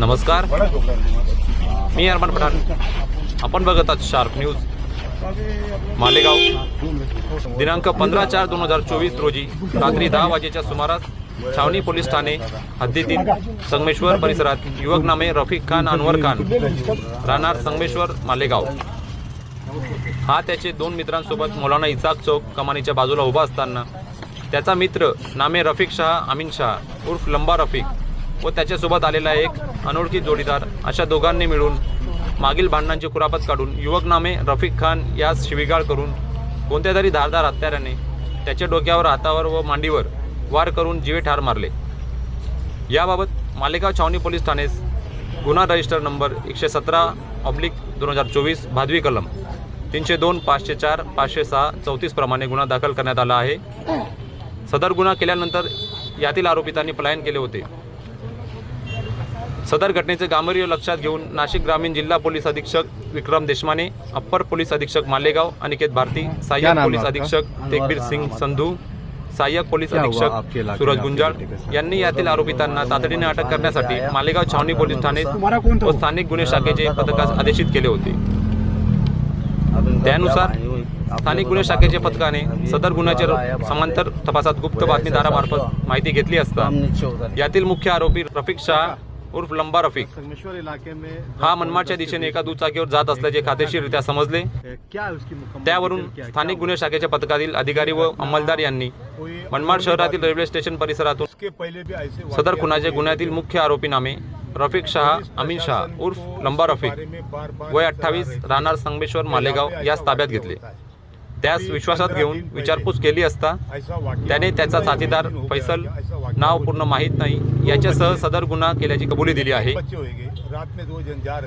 नमस्कार. मी अरमान पठाण. आपण बघत आहात शार्प न्यूज. मालेगाव. दिनांक पंधरा चार दोन हजार चोवीस रोजी रात्री दहा वाजेच्या सुमारास छावणी पोलीस ठाणे हद्दीतील संगमेश्वर परिसरात युवक नामे रफिक खान अनवर खान राहणार संगमेश्वर मालेगाव. हा त्याचे दोन मित्रांसोबत मौलाना इसाक चौक कमानीच्या बाजूला उभा असताना त्याचा मित्र नामे रफिक शहा अमीन शहा उर्फ लंबा रफिक व त्याच्यासोबत आलेला एक अनोळखी जोडीदार. अशा दोघांनी मिळून मागील भांडणांची कुरापत काढून युवक नामे रफिक खान यास शिवीगाळ करून कोणत्या तरी धारदार हत्याराने त्याच्या डोक्यावर हातावर व मांडीवर वार करून जीवे ठार मारले. याबाबत मालेगाव छावणी पोलीस ठाणेस गुन्हा रजिस्टर नंबर एकशे सतरा ऑब्लिक दोन हजार चोवीस भादवी कलम तीनशे दोन पाचशे चार पाचशे सहा चौतीस प्रमाणे गुन्हा दाखल करण्यात आला आहे. सदर गुन्हा केल्यानंतर यातील आरोपितांनी पलायन केले होते. सदर घटनेचे गांभीर्य लक्षात घेऊन नाशिक ग्रामीण जिल्हा पोलीस अधीक्षक विक्रम देशमाने अप्पर पोलीस अधीक्षक मालेगाव अनिकेत भारती सहाय्यक पोलीस? अधीक्षक तेगबीर सिंग संधू सहाय्यक पोलीस अधीक्षक सूरज गुंजाळ? यांनी यातील आरोपितांना तातडीने अटक करण्यासाठी मालेगाव छावणी पोलीस ठाणे व स्थानिक गुन्हे शाखेचे पथकास आदेशित केले होते. त्यानुसार स्थानिक गुन्हे शाखेचे पथकाने सदर गुन्ह्याचे समांतर तपासात गुप्त बातमीदारामार्फत माहिती घेतली असता. यातील मुख्य आरोपी रफिक शाह उर्फ लंबा रफिक संगमेश्वर इलाके में हा मनमाडच्या दिशेने एका दुचाकीवर जात असल्याचे खात्रीशीररित्या समजले त्यावरून? स्थानिक गुन्हे शाखेच्या पथकातील अधिकारी व अंमलदार यांनी मनमाड शहरातील रेल्वे स्टेशन परिसरातून सदर खुनाचे गुन्ह्यातील। मुख्य आरोपी नामे रफिक शहा अमीन शाह उर्फ लंबा रफिक वय अठ्ठावीस। राहणार संगमेश्वर मालेगाव यास ऐसा ताब्यात घेतले। त्यास विश्वासात 15 घेऊन विचारपूस केली असता त्याने त्याचा साथीदार फैसल नाव पूर्ण। माहीत नाही. याच्यासह सदर गुन्हा केल्याची कबुली दिली आहे।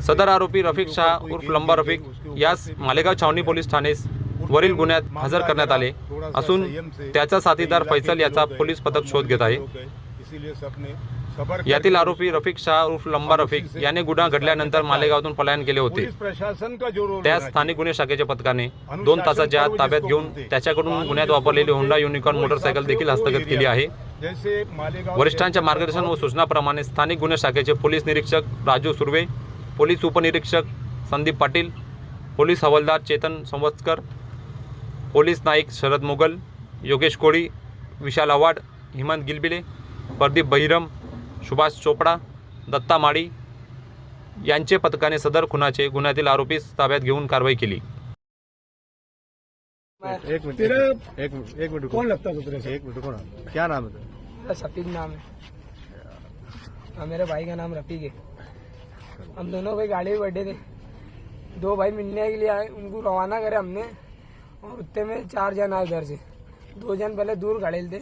सदर आरोपी रफिक शाह उर्फ लंबा रफिक यास मालेगाव छावणी पोलीस ठाणेस वरील गुन्ह्यात हजर करण्यात आले. असून त्याचा साथीदार फैसल याचा पोलीस पथक शोध घेत आहे. यातील आरोपी रफिक शाह उर्फ लंबा रफिक याने गुन्हा घडल्यानंतर मालेगावातून पलायन केले होते. त्या स्थानिक गुन्हे शाखेच्या पथकाने दोन तासाच्या आत ताब्यात घेऊन त्याच्याकडून गुन्ह्यात वापरलेली होंडा युनिकॉर्न मोटरसायकल देखील हस्तगत केली आहे. वरिष्ठांच्या मार्गदर्शन व सूचनाप्रमाणे स्थानिक गुन्हे शाखेचे पोलीस निरीक्षक राजू सुर्वे पोलीस उपनिरीक्षक संदीप पाटील पोलीस हवालदार चेतन संवत्सकर पोलीस नाईक शरद मुगल योगेश कोळी विशाल आव्हाड हेमंत गिलबिले प्रदीप बहिरम सुभाष चोपडा दत्ता माळी यांचे पथकाने सदर खुनाचे गुन्ह्यातील आरोपीस ताब्यात घेऊन कारवाई केली. एक मिनट तेरा एक मिनट एक मिनट. कौन लगता तेरे से? एक मिनट रुको ना क्या नाम है तेरा? नाम है। और मेरे भाई का नाम रफीक है। हम दोनों भाई गाड़ी में बैठे थे। दो भाई मिलने के लिए आए उनको रवाना करे हमने। और उतने में चार जन आए उधर से। दो जन पहले दूर खड़े थे।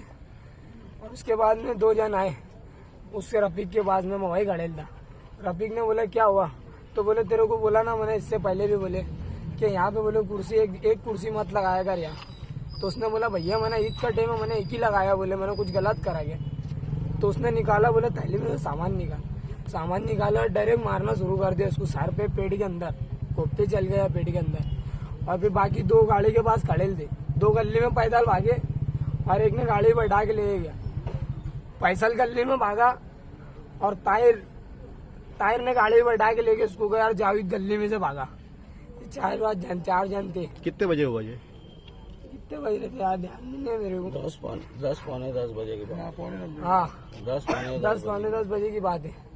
और उसके बाद में दो जन आए। उससे रफीक के बाद में मैं वही खड़े था रफीक ने बोला, क्या हुआ? तो बोले, तेरे को बोला ना मैंने, इससे पहले भी बोले कि यहाँ पे बोले कुर्सी, एक एक कुर्सी मत लगाया कर यहाँ तो उसने बोला, भैया, मैंने ईद का टाइम मैंने एक ही लगाया, बोले, मैंने कुछ गलत करा गया तो उसने निकाला, बोले, थैली में सामान निकाल। सामान निकाला डायरेक्ट मारना शुरू कर दिया उसको, सर पे, पेट के अंदर। कोपते चल गया पेट के अंदर। और फिर बाकी दो गाड़ी के पास खड़े थे। दो गली में पैदल भागे, और एक ने गाड़ी बैठा के ले गया। पैसल गली में भागा और ताहिर ताहिर ने गाड़ी बैठा के लेके उसको गया और जावेद गली में से भागा। ये चार बार जन चार जन थे कितने बजे हुआ ये? कितने बजे रहे थे यार ध्यान नहीं है मेरे को। दस पौने दस पौने दस बजे की बात। हाँ दस पौने दस पौने दस बजे की बात है।